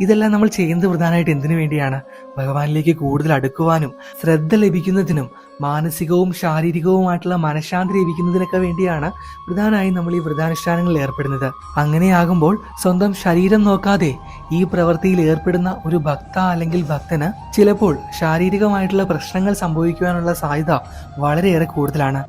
ഇതെല്ലാം നമ്മൾ ചെയ്യുന്നത് പ്രധാനമായിട്ട് എന്തിനു വേണ്ടിയാണ്? ഭഗവാനിലേക്ക് കൂടുതൽ അടുക്കുവാനും ശ്രദ്ധ ലഭിക്കുന്നതിനും മാനസികവും ശാരീരികവുമായിട്ടുള്ള മനഃശാന്തി ലഭിക്കുന്നതിനൊക്കെ വേണ്ടിയാണ് പ്രധാനമായും നമ്മൾ ഈ വ്രതാനുഷ്ഠാനങ്ങളിൽ ഏർപ്പെടുന്നത്. അങ്ങനെയാകുമ്പോൾ സ്വന്തം ശരീരം നോക്കാതെ ഈ പ്രവൃത്തിയിൽ ഏർപ്പെടുന്ന ഒരു ഭക്ത അല്ലെങ്കിൽ ഭക്തന് ചിലപ്പോൾ ശാരീരികമായിട്ടുള്ള പ്രശ്നങ്ങൾ സംഭവിക്കുവാനുള്ള സാധ്യത വളരെയേറെ കൂടുതലാണ്.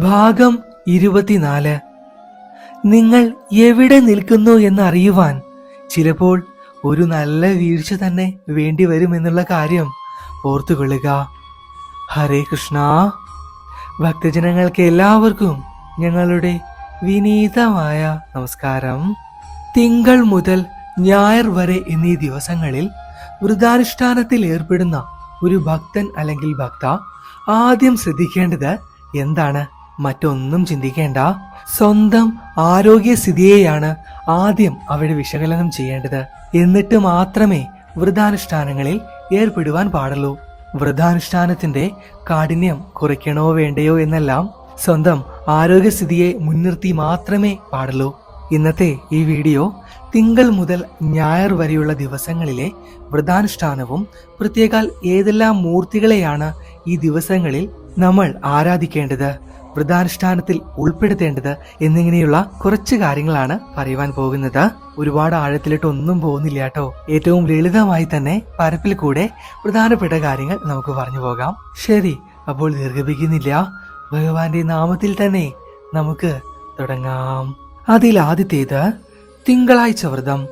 ഭാഗം ഇരുപത്തിനാല്. നിങ്ങൾ എവിടെ നിൽക്കുന്നു എന്നറിയുവാൻ ചിലപ്പോൾ ഒരു നല്ല വീഴ്ച തന്നെ വേണ്ടി വരുമെന്നുള്ള കാര്യം ഓർത്തുകൊള്ളുക. ഹരേ കൃഷ്ണ. ഭക്തജനങ്ങൾക്ക് എല്ലാവർക്കും ഞങ്ങളുടെ വിനീതമായ നമസ്കാരം. തിങ്കൾ മുതൽ ഞായർ വരെ എന്നീ ദിവസങ്ങളിൽ വൃതാനുഷ്ഠാനത്തിൽ ഏർപ്പെടുന്ന ഒരു ഭക്തൻ അല്ലെങ്കിൽ ഭക്ത ആദ്യം ശ്രദ്ധിക്കേണ്ടത് എന്താണ്? മറ്റൊന്നും ചിന്തിക്കേണ്ട. സ്വന്തം ആരോഗ്യസ്ഥിതിയെയാണ് ആദ്യം അവിടെ വിശകലനം ചെയ്യേണ്ടത്. എന്നിട്ട് മാത്രമേ വ്രതാനുഷ്ഠാനങ്ങളിൽ ഏർപ്പെടുവാൻ പാടുള്ളൂ. വ്രതാനുഷ്ഠാനത്തിന്റെ കാഠിന്യം കുറയ്ക്കണോ വേണ്ടയോ എന്നെല്ലാം സ്വന്തം ആരോഗ്യസ്ഥിതിയെ മുൻനിർത്തി മാത്രമേ പാടുള്ളൂ. ഇന്നത്തെ ഈ വീഡിയോ തിങ്കൾ മുതൽ ഞായർ വരെയുള്ള ദിവസങ്ങളിലെ വ്രതാനുഷ്ഠാനവും പ്രത്യേകാൽ ഏതെല്ലാം മൂർത്തികളെയാണ് ഈ ദിവസങ്ങളിൽ നമ്മൾ ആരാധിക്കേണ്ടത്? വ്രതാനുഷ്ഠാനത്തിൽ ഉൾപ്പെടുത്തേണ്ടത് എന്നിങ്ങനെയുള്ള കുറച്ച് കാര്യങ്ങളാണ് പറയുവാൻ പോകുന്നത്. ഒരുപാട് ആഴത്തിലിട്ട് ഒന്നും പോകുന്നില്ല കേട്ടോ. ഏറ്റവും ലളിതമായി തന്നെ പരപ്പിൽ കൂടെ പ്രധാനപ്പെട്ട കാര്യങ്ങൾ നമുക്ക് പറഞ്ഞു പോകാം. ശരി അപ്പോൾ ദീർഘിപ്പിക്കുന്നില്ല. ഭഗവാന്റെ നാമത്തിൽ തന്നെ നമുക്ക് തുടങ്ങാം. അതിൽ ആദ്യത്തേത് തിങ്കളാഴ്ച വ്രതം.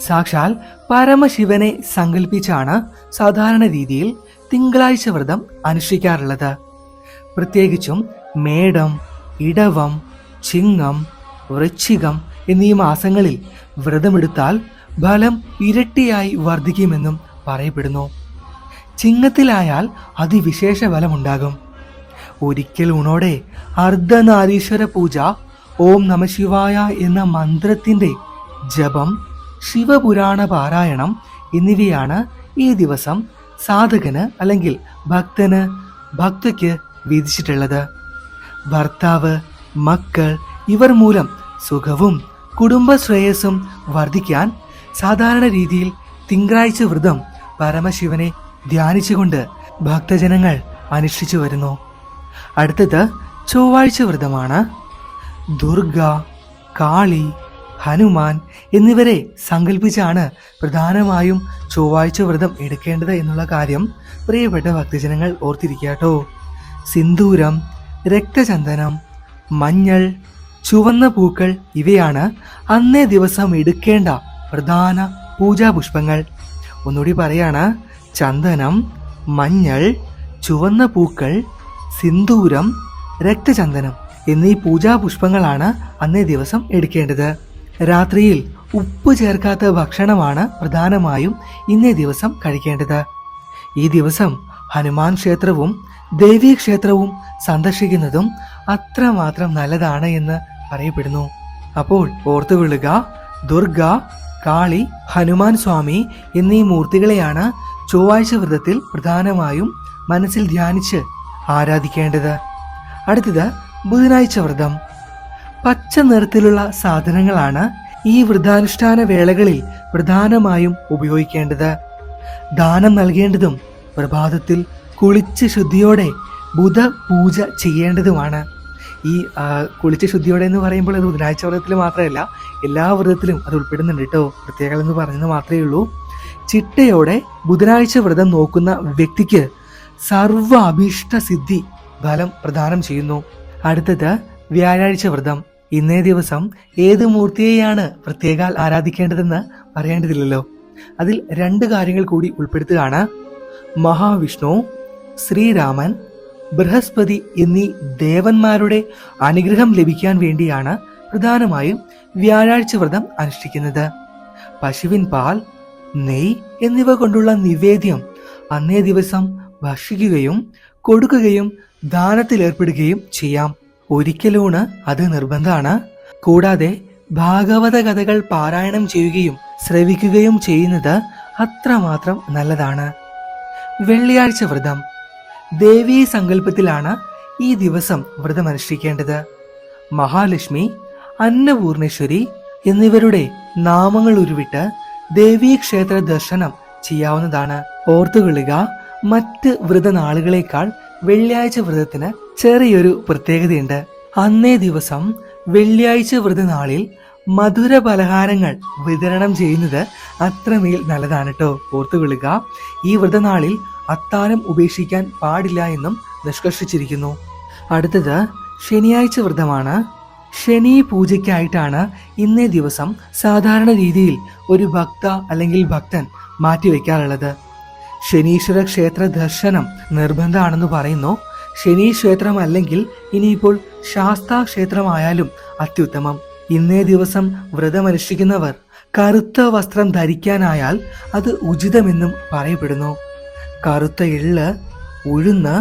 സാക്ഷാൽ പരമശിവനെ സങ്കല്പിച്ചാണ് സാധാരണ രീതിയിൽ തിങ്കളാഴ്ച വ്രതം അനുഷ്ഠിക്കാറുള്ളത്. പ്രത്യേകിച്ചും മേടം ഇടവം ചിങ്ങം വൃശ്ചികം എന്നീ മാസങ്ങളിൽ വ്രതമെടുത്താൽ ഫലം ഇരട്ടിയായി വർദ്ധിക്കുമെന്നും പറയപ്പെടുന്നു. ചിങ്ങത്തിലായാൽ അതിവിശേഷ ഫലമുണ്ടാകും. ഒരിക്കൽ ഊണോടെ അർദ്ധനാരീശ്വര പൂജ ഓം നമശിവായ എന്ന മന്ത്രത്തിന്റെ ജപം ശിവപുരാണ പാരായണം എന്നിവയാണ് ഈ ദിവസം സാധകന് അല്ലെങ്കിൽ ഭക്തന് ഭക്തയ്ക്ക് വിധിച്ചിട്ടുള്ളത്. ഭർത്താവ് മക്കൾ ഇവർ മൂലം സുഖവും കുടുംബശ്രേയസ്സും വർദ്ധിക്കാൻ സാധാരണ രീതിയിൽ തിങ്കളാഴ്ച വ്രതം പരമശിവനെ ധ്യാനിച്ചുകൊണ്ട് ഭക്തജനങ്ങൾ അനുഷ്ഠിച്ചു വരുന്നു. അടുത്തത് ചൊവ്വാഴ്ച വ്രതമാണ്. ദുർഗ കാളി ഹനുമാൻ എന്നിവരെ സങ്കല്പിച്ചാണ് പ്രധാനമായും ചൊവ്വാഴ്ച വ്രതം എടുക്കേണ്ടത് എന്നുള്ള കാര്യം പ്രിയപ്പെട്ട ഭക്തജനങ്ങൾ ഓർത്തിരിക്കാട്ടോ സിന്ദൂരം രക്തചന്ദനം മഞ്ഞൾ ചുവന്ന പൂക്കൾ ഇവയാണ് അന്നേ ദിവസം എടുക്കേണ്ട പ്രധാന പൂജാപുഷ്പങ്ങൾ. ഒന്നുകൂടി പറയാണ് ചന്ദനം മഞ്ഞൾ ചുവന്ന പൂക്കൾ സിന്ദൂരം രക്തചന്ദനം എന്നീ പൂജാപുഷ്പങ്ങളാണ് അന്നേ ദിവസം എടുക്കേണ്ടത്. രാത്രിയിൽ ഉപ്പ് ചേർക്കാത്ത ഭക്ഷണമാണ് പ്രധാനമായും ഇന്നേ ദിവസം കഴിക്കേണ്ടത്. ഈ ദിവസം ഹനുമാൻ ക്ഷേത്രവും ദേവീ ക്ഷേത്രവും സന്ദർശിക്കുന്നതും അത്രമാത്രം നല്ലതാണ് എന്ന് പറയപ്പെടുന്നു. അപ്പോൾ ഓർത്തുകൊള്ളുക ദുർഗ കാളി ഹനുമാൻ സ്വാമി എന്നീ മൂർത്തികളെയാണ് ചൊവ്വാഴ്ച വ്രതത്തിൽ പ്രധാനമായും മനസ്സിൽ ധ്യാനിച്ച് ആരാധിക്കേണ്ടത്. അടുത്തത് ബുധനാഴ്ച വ്രതം. പച്ച നിറത്തിലുള്ള സാധനങ്ങളാണ് ഈ വ്രതാനുഷ്ഠാന വേളകളിൽ പ്രധാനമായും ഉപയോഗിക്കേണ്ടത്. ദാനം നൽകേണ്ടതും പ്രഭാതത്തിൽ കുളിച്ച് ശുദ്ധിയോടെ ബുധ പൂജ ചെയ്യേണ്ടതുമാണ്. ഈ കുളിച്ച് ശുദ്ധിയോടെ എന്ന് പറയുമ്പോൾ അത് ബുധനാഴ്ച വ്രതത്തിൽ മാത്രമല്ല എല്ലാ വ്രതത്തിലും അത് ഉൾപ്പെടുന്നുണ്ട് കേട്ടോ. പ്രത്യേകം എന്ന് പറഞ്ഞത് മാത്രമേ ഉള്ളൂ. ചിട്ടയോടെ ബുധനാഴ്ച വ്രതം നോക്കുന്ന വ്യക്തിക്ക് സർവ അഭീഷ്ട സിദ്ധി ഫലം പ്രദാനം ചെയ്യുന്നു. അടുത്തത് വ്യാഴാഴ്ച വ്രതം. ഇന്നേ ദിവസം ഏത് മൂർത്തിയെയാണ് പ്രത്യേകാൽ ആരാധിക്കേണ്ടതെന്ന് പറയേണ്ടതില്ലല്ലോ അതിൽ രണ്ട് കാര്യങ്ങൾ കൂടി ഉൾപ്പെടുത്തുകയാണ്. മഹാവിഷ്ണു ശ്രീരാമൻ ബൃഹസ്പതി എന്നീ ദേവന്മാരുടെ അനുഗ്രഹം ലഭിക്കാൻ വേണ്ടിയാണ് പ്രധാനമായും വ്യാഴാഴ്ച വ്രതം അനുഷ്ഠിക്കുന്നത്. പശുവിൻ പാൽ നെയ് എന്നിവ കൊണ്ടുള്ള നിവേദ്യം അന്നേ ദിവസം ഭക്ഷിക്കുകയും കൊടുക്കുകയും ദാനത്തിലേർപ്പെടുകയും ചെയ്യാം. ഒരിക്കലൂണ് അത് നിർബന്ധമാണ്. കൂടാതെ ഭാഗവത കഥകൾ പാരായണം ചെയ്യുകയും ശ്രവിക്കുകയും ചെയ്യുന്നത് അത്രമാത്രം നല്ലതാണ്. വെള്ളിയാഴ്ച വ്രതം. ദേവീ സങ്കല്പത്തിലാണ് ഈ ദിവസം വ്രതം അനുഷ്ഠിക്കേണ്ടത്. മഹാലക്ഷ്മി അന്നപൂർണേശ്വരി എന്നിവരുടെ നാമങ്ങൾ ഉരുവിട്ട് ദേവീ ക്ഷേത്ര ദർശനം ചെയ്യാവുന്നതാണ്. ഓർത്തുകൊള്ളുക മറ്റ് വ്രതനാളുകളേക്കാൾ വെള്ളിയാഴ്ച വ്രതത്തിന് ചെറിയൊരു പ്രത്യേകതയുണ്ട്. അന്നേ ദിവസം വെള്ളിയാഴ്ച വ്രതനാളിൽ മധുര പലഹാരങ്ങൾ വിതരണം ചെയ്യുന്നത് അത്രമേൽ നല്ലതാണ് കേട്ടോ ഓർത്തുകൊള്ളുക ഈ വ്രതനാളിൽ അത്താഴം ഉപേക്ഷിക്കാൻ പാടില്ല എന്നും നിഷ്കർഷിച്ചിരിക്കുന്നു. അടുത്തത് ശനിയാഴ്ച വ്രതമാണ്. ശനി പൂജയ്ക്കായിട്ടാണ് ഇന്നേ ദിവസം സാധാരണ രീതിയിൽ ഒരു ഭക്ത അല്ലെങ്കിൽ ഭക്തൻ മാറ്റിവെക്കാറുള്ളത്. ശനീശ്വര ക്ഷേത്ര ദർശനം നിർബന്ധമാണെന്ന് പറയുന്നു. ശനി ക്ഷേത്രം അല്ലെങ്കിൽ ഇനിയിപ്പോൾ ശാസ്താ ക്ഷേത്രമായാലും അത്യുത്തമം. ഇന്നേ ദിവസം വ്രതമനുഷ്ഠിക്കുന്നവർ കറുത്ത വസ്ത്രം ധരിക്കാനായാൽ അത് ഉചിതമെന്നും പറയപ്പെടുന്നു. കറുത്ത എള്ള് ഉഴുന്ന്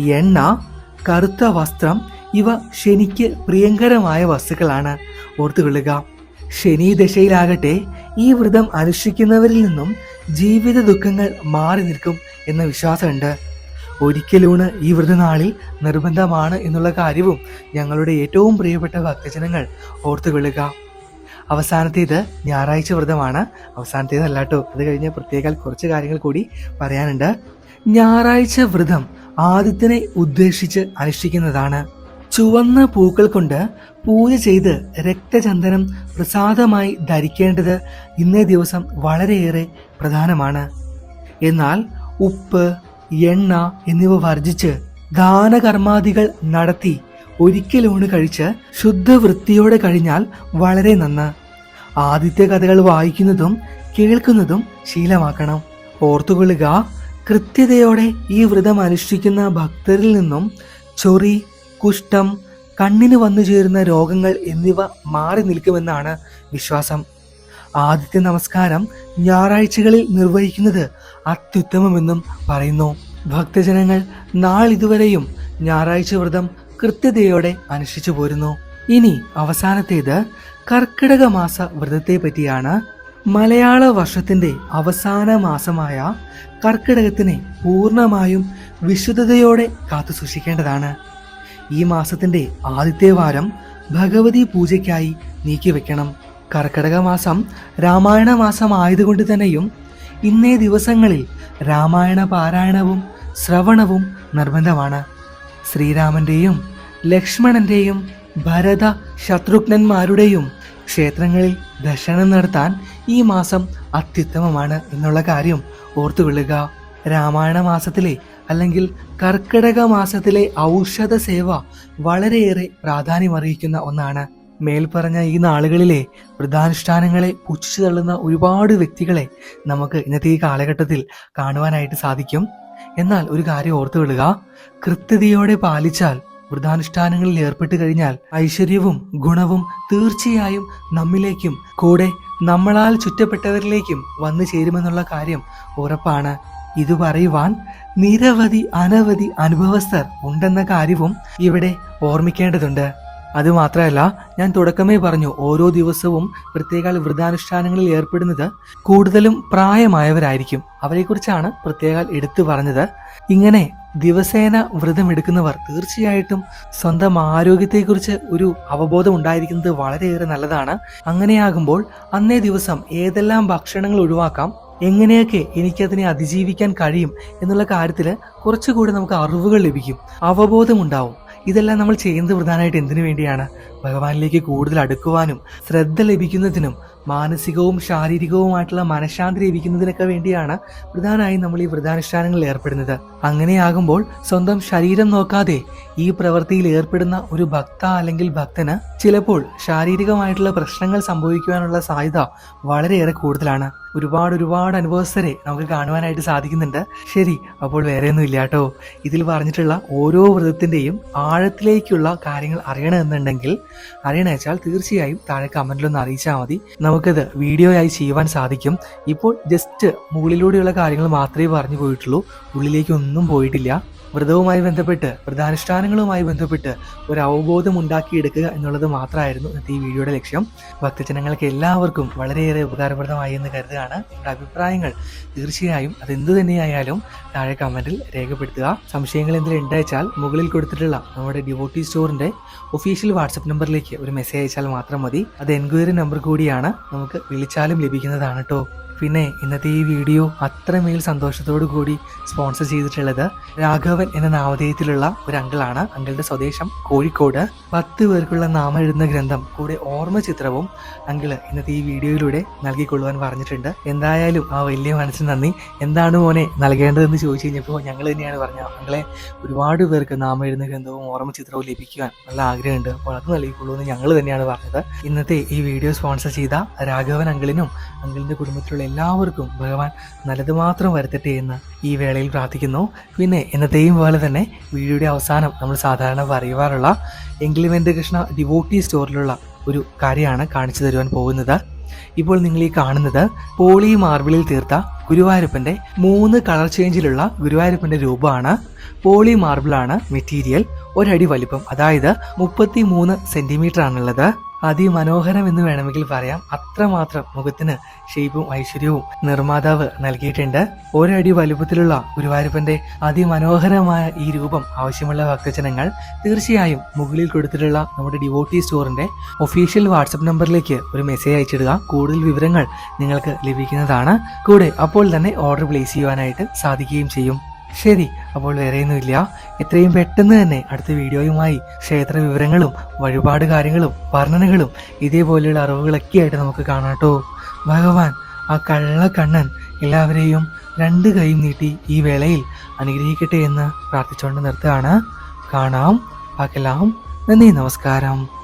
എണ്ണ കറുത്ത വസ്ത്രം ഇവ ശനിക്ക് പ്രിയങ്കരമായ വസ്തുക്കളാണ്. ഓർത്തുകൊള്ളുക ശനി ദശയിലാകട്ടെ ഈ വ്രതം അനുഷ്ഠിക്കുന്നവരിൽ നിന്നും ജീവിത ദുഃഖങ്ങൾ മാറി നിൽക്കും എന്ന വിശ്വാസമുണ്ട്. ഒരിക്കലൂണ് ഈ വ്രതനാളിൽ നിർബന്ധമാണ് എന്നുള്ള കാര്യവും ഞങ്ങളുടെ ഏറ്റവും പ്രിയപ്പെട്ട ഭക്തജനങ്ങൾ ഓർത്തുകൊള്ളുക അവസാനത്തേത് ഞായറാഴ്ച വ്രതമാണ്. അവസാനത്തേത് അല്ലാട്ടോ അത് കഴിഞ്ഞ് പ്രത്യേക കുറച്ച് കാര്യങ്ങൾ കൂടി പറയാനുണ്ട്. ഞായറാഴ്ച വ്രതം ആദിത്യനെ ഉദ്ദേശിച്ച് അനുഷ്ഠിക്കുന്നതാണ്. ചുവന്ന പൂക്കൾ കൊണ്ട് പൂജ ചെയ്ത് രക്തചന്ദനം പ്രസാദമായി ധരിക്കേണ്ടത് ഇന്നേ ദിവസം വളരെയേറെ പ്രധാനമാണ്. എന്നാൽ ഉപ്പ് എണ്ണ എന്നിവ വർജിച്ച് ദാനകർമാദികൾ നടത്തി ഒരിക്കലൂണ് കഴിച്ച് ശുദ്ധവൃത്തിയോടെ കഴിഞ്ഞാൽ വളരെ നന്ന്. ആദ്യത്തെ കഥകൾ വായിക്കുന്നതും കേൾക്കുന്നതും ശീലമാക്കണം. ഓർത്തുകൊള്ളുക കൃത്യതയോടെ ഈ വ്രതം അനുഷ്ഠിക്കുന്ന ഭക്തരിൽ നിന്നും ചൊറി കുഷ്ഠം കണ്ണിന് വന്നു ചേരുന്ന രോഗങ്ങൾ എന്നിവ മാറി നിൽക്കുമെന്നാണ് വിശ്വാസം. ആദിത്യ നമസ്കാരം ഞായറാഴ്ചകളിൽ നിർവഹിക്കുന്നത് അത്യുത്തമമെന്നും പറയുന്നു. ഭക്തജനങ്ങൾ നാളിതുവരെയും ഞായറാഴ്ച വ്രതം കൃത്യതയോടെ അനുഷ്ഠിച്ചു പോരുന്നു. ഇനി അവസാനത്തേത് കർക്കിടക മാസ വ്രതത്തെ പറ്റിയാണ്. മലയാള വർഷത്തിന്റെ അവസാന മാസമായ കർക്കിടകത്തിനെ പൂർണമായും വിശുദ്ധതയോടെ കാത്തു സൂക്ഷിക്കേണ്ടതാണ്. ഈ മാസത്തിന്റെ ആദ്യത്തെ വാരം ഭഗവതി പൂജയ്ക്കായി നീക്കിവെക്കണം. കർക്കടക മാസം രാമായണ മാസം ആയതുകൊണ്ട് തന്നെയും ഇന്നേ ദിവസങ്ങളിൽ രാമായണ പാരായണവും ശ്രവണവും നിർബന്ധമാണ്. ശ്രീരാമന്റെയും ലക്ഷ്മണന്റെയും ഭരത ശത്രുഘ്നന്മാരുടെയും ക്ഷേത്രങ്ങളിൽ ദർശനം നടത്താൻ ഈ മാസം അത്യുത്തമമാണ് എന്നുള്ള കാര്യം ഓർത്തുകൊള്ളുക രാമായണ മാസത്തിലെ അല്ലെങ്കിൽ കർക്കിടക മാസത്തിലെ ഔഷധ സേവ വളരെയേറെ പ്രാധാന്യമറിയിക്കുന്ന ഒന്നാണ്. മേൽപ്പറഞ്ഞ ഈ നാളുകളിലെ വൃദ്ധാനുഷ്ഠാനങ്ങളെ പുച്ഛിച്ചു തള്ളുന്ന ഒരുപാട് വ്യക്തികളെ നമുക്ക് ഇന്നത്തെ ഈ കാലഘട്ടത്തിൽ കാണുവാനായിട്ട് സാധിക്കും. എന്നാൽ ഒരു കാര്യം ഓർത്തുവിടുക കൃത്യതയോടെ പാലിച്ചാൽ വൃദ്ധാനുഷ്ഠാനങ്ങളിൽ ഏർപ്പെട്ട് കഴിഞ്ഞാൽ ഐശ്വര്യവും ഗുണവും തീർച്ചയായും നമ്മിലേക്കും കൂടെ നമ്മളാൽ ചുറ്റപ്പെട്ടവരിലേക്കും വന്നു ചേരുമെന്നുള്ള കാര്യം ഉറപ്പാണ്. ഇത് പറയുവാൻ നിരവധി അനവധി അനുഭവസ്ഥർ ഉണ്ടെന്ന കാര്യവും ഇവിടെ ഓർമ്മിക്കേണ്ടതുണ്ട്. അതുമാത്രമല്ല ഞാൻ തുടക്കമേ പറഞ്ഞു ഓരോ ദിവസവും പ്രത്യേക വ്രതാനുഷ്ഠാനങ്ങളിൽ ഏർപ്പെടുന്നത് കൂടുതലും പ്രായമായവരായിരിക്കും. അവരെക്കുറിച്ചാണ് പ്രത്യേക എടുത്തു പറഞ്ഞത്. ഇങ്ങനെ ദിവസേന വ്രതമെടുക്കുന്നവർ തീർച്ചയായിട്ടും സ്വന്തം ആരോഗ്യത്തെക്കുറിച്ച് ഒരു അവബോധം ഉണ്ടായിരിക്കുന്നത് വളരെയേറെ നല്ലതാണ്. അങ്ങനെയാകുമ്പോൾ അന്നേ ദിവസം ഏതെല്ലാം ഭക്ഷണങ്ങൾ ഒഴിവാക്കാം എങ്ങനെയൊക്കെ എനിക്കതിനെ അതിജീവിക്കാൻ കഴിയും എന്നുള്ള കാര്യത്തിൽ കുറച്ചുകൂടി നമുക്ക് അറിവുകൾ ലഭിക്കും അവബോധം ഉണ്ടാവും ഇതെല്ലാം നമ്മൾ ചെയ്യുന്നത് പ്രധാനമായിട്ട് എന്തിനു വേണ്ടിയാണ്? ഭഗവാനിലേക്ക് കൂടുതൽ അടുക്കുവാനും ശ്രദ്ധ ലഭിക്കുന്നതിനും മാനസികവും ശാരീരികവുമായിട്ടുള്ള മനഃശാന്തി ലഭിക്കുന്നതിനൊക്കെ വേണ്ടിയാണ് പ്രധാനമായും നമ്മൾ ഈ വ്രതാനുഷ്ഠാനങ്ങളിൽ ഏർപ്പെടുന്നത്. അങ്ങനെയാകുമ്പോൾ സ്വന്തം ശരീരം നോക്കാതെ ഈ പ്രവൃത്തിയിൽ ഏർപ്പെടുന്ന ഒരു ഭക്ത അല്ലെങ്കിൽ ഭക്തന് ചിലപ്പോൾ ശാരീരികമായിട്ടുള്ള പ്രശ്നങ്ങൾ സംഭവിക്കുവാനുള്ള സാധ്യത വളരെയേറെ കൂടുതലാണ്. ഒരുപാട് ഒരുപാട് അനുഭവസ്ഥരെ നമുക്ക് കാണുവാനായിട്ട് സാധിക്കുന്നുണ്ട്. ശരി അപ്പോൾ വേറെയൊന്നും ഇല്ല കേട്ടോ. ഇതിൽ പറഞ്ഞിട്ടുള്ള ഓരോ വ്രതത്തിന്റെയും ആഴത്തിലേക്കുള്ള കാര്യങ്ങൾ അറിയണമെന്നുണ്ടെങ്കിൽ അറിയണമെന്ന് വെച്ചാൽ തീർച്ചയായും താഴെ കമന്റിലൊന്ന് അറിയിച്ചാൽ മതി. നമുക്കത് വീഡിയോ ആയി ചെയ്യുവാൻ സാധിക്കും. ഇപ്പോൾ ജസ്റ്റ് മുകളിലൂടെയുള്ള കാര്യങ്ങൾ മാത്രമേ പറഞ്ഞു പോയിട്ടുള്ളൂ. ഉള്ളിലേക്കൊന്നും പോയിട്ടില്ല. വ്രതവുമായി ബന്ധപ്പെട്ട് വ്രതാനുഷ്ഠാനങ്ങളുമായി ബന്ധപ്പെട്ട് ഒരു അവബോധം ഉണ്ടാക്കിയെടുക്കുക എന്നുള്ളത് മാത്രമായിരുന്നു ഇന്നത്തെ ഈ വീഡിയോയുടെ ലക്ഷ്യം. ഭക്തജനങ്ങൾക്ക് എല്ലാവർക്കും വളരെയേറെ ഉപകാരപ്രദമായി എന്ന് കരുതുകയാണ് നിങ്ങളുടെ അഭിപ്രായങ്ങൾ. തീർച്ചയായും അതെന്ത് തന്നെയായാലും താഴെ കമന്റിൽ രേഖപ്പെടുത്തുക. സംശയങ്ങൾ എന്തെങ്കിലും ഉണ്ടായിച്ചാൽ മുകളിൽ കൊടുത്തിട്ടുള്ള നമ്മുടെ ഡിവോട്ടി സ്റ്റോറിന്റെ ഒഫീഷ്യൽ വാട്സപ്പ് നമ്പറിലേക്ക് ഒരു മെസ്സേജ് അയച്ചാൽ മാത്രം മതി. അത് എൻക്വയറി നമ്പർ കൂടിയാണ്. നമുക്ക് വിളിച്ചാലും ലഭിക്കുന്നതാണ് കേട്ടോ പിന്നെ ഇന്നത്തെ ഈ വീഡിയോ അത്രമേൽ സന്തോഷത്തോടു കൂടി സ്പോൺസർ ചെയ്തിട്ടുള്ളത് രാഘവൻ എന്ന നാമധേയത്തിലുള്ള ഒരു അങ്കിളാണ്. അങ്കിളുടെ സ്വദേശം കോഴിക്കോട്. പത്ത് പേർക്കുള്ള നാമം എഴുതുന്ന ഗ്രന്ഥം കൂടെ ഓർമ്മ ചിത്രവും അങ്കിൾ ഇന്നത്തെ ഈ വീഡിയോയിലൂടെ നൽകിക്കൊള്ളുവാൻ പറഞ്ഞിട്ടുണ്ട്. എന്തായാലും ആ വലിയ മനസ്സിന് നന്ദി. എന്താണ് മോനെ നൽകേണ്ടതെന്ന് ചോദിച്ചു കഴിഞ്ഞപ്പോൾ ഞങ്ങൾ തന്നെയാണ് പറഞ്ഞത് അങ്കിളെ ഒരുപാട് പേർക്ക് നാമം എഴുതുന്ന ഗ്രന്ഥവും ഓർമ്മ ചിത്രവും ലഭിക്കുവാൻ നല്ല ആഗ്രഹമുണ്ട്. അപ്പോൾ അത് നൽകിക്കൊള്ളൂ എന്ന് ഞങ്ങൾ തന്നെയാണ് പറഞ്ഞത്. ഇന്നത്തെ ഈ വീഡിയോ സ്പോൺസർ ചെയ്ത രാഘവൻ അങ്കിളിനും അങ്കിളിന്റെ കുടുംബത്തിലുള്ള എല്ലാവർക്കും ഭഗവാൻ നല്ലത് മാത്രം വരുത്തട്ടെ എന്ന് ഈ വേളയിൽ പ്രാർത്ഥിക്കുന്നു. പിന്നെ എന്നത്തെയും പോലെ തന്നെ വീഡിയോയുടെ അവസാനം നമ്മൾ സാധാരണ പറയുവാറുള്ള എങ്കിലിമെന്റ് കൃഷ്ണ ഡിവോട്ടി സ്റ്റോറിലുള്ള ഒരു കാര്യമാണ് കാണിച്ചു തരുവാൻ പോകുന്നത്. ഇപ്പോൾ നിങ്ങൾ ഈ കാണുന്നത് പോളി മാർബിളിൽ തീർത്ത ഗുരുവായൂരപ്പന്റെ മൂന്ന് കളർ ചേഞ്ചിലുള്ള ഗുരുവായൂരപ്പന്റെ രൂപമാണ്. പോളി മാർബിളാണ് മെറ്റീരിയൽ ഒരടി വലിപ്പം അതായത് മുപ്പത്തി മൂന്ന് സെന്റിമീറ്റർ ആണുള്ളത്. അതിമനോഹരം എന്ന് വേണമെങ്കിൽ പറയാം. അത്രമാത്രം മുഖത്തിന് ഷേപ്പും ഐശ്വര്യവും നിർമ്മാതാവ് നൽകിയിട്ടുണ്ട്. ഒരടി വലുപ്പത്തിലുള്ള ഗുരുവായൂരപ്പന്റെ അതിമനോഹരമായ ഈ രൂപം ആവശ്യമുള്ള ഭക്തജനങ്ങൾ തീർച്ചയായും മുകളിൽ കൊടുത്തിട്ടുള്ള നമ്മുടെ ഡിവോട്ടി സ്റ്റോറിന്റെ ഒഫീഷ്യൽ വാട്സപ്പ് നമ്പറിലേക്ക് ഒരു മെസ്സേജ് അയച്ചിടുക. കൂടുതൽ വിവരങ്ങൾ നിങ്ങൾക്ക് ലഭിക്കുന്നതാണ്. കൂടെ അപ്പോൾ തന്നെ ഓർഡർ പ്ലേസ് ചെയ്യുവാനായിട്ട് സാധിക്കുകയും ചെയ്യും. ശരി അപ്പോൾ വേറെയൊന്നുമില്ല. എത്രയും പെട്ടെന്ന് തന്നെ അടുത്ത വീഡിയോയുമായി ക്ഷേത്ര വിവരങ്ങളും വഴിപാട് കാര്യങ്ങളും വർണനകളും ഇതേപോലെയുള്ള അറിവുകളൊക്കെ ആയിട്ട് നമുക്ക് കാണാട്ടോ ഭഗവാൻ ആ കള്ളക്കണ്ണൻ എല്ലാവരെയും രണ്ട് കൈയും നീട്ടി ഈ വേളയിൽ അനുഗ്രഹിക്കട്ടെ എന്ന് പ്രാർത്ഥിച്ചുകൊണ്ട് നിർത്തുകയാണ്. കാണാം ബാക്കെല്ലാം നന്ദി നമസ്കാരം.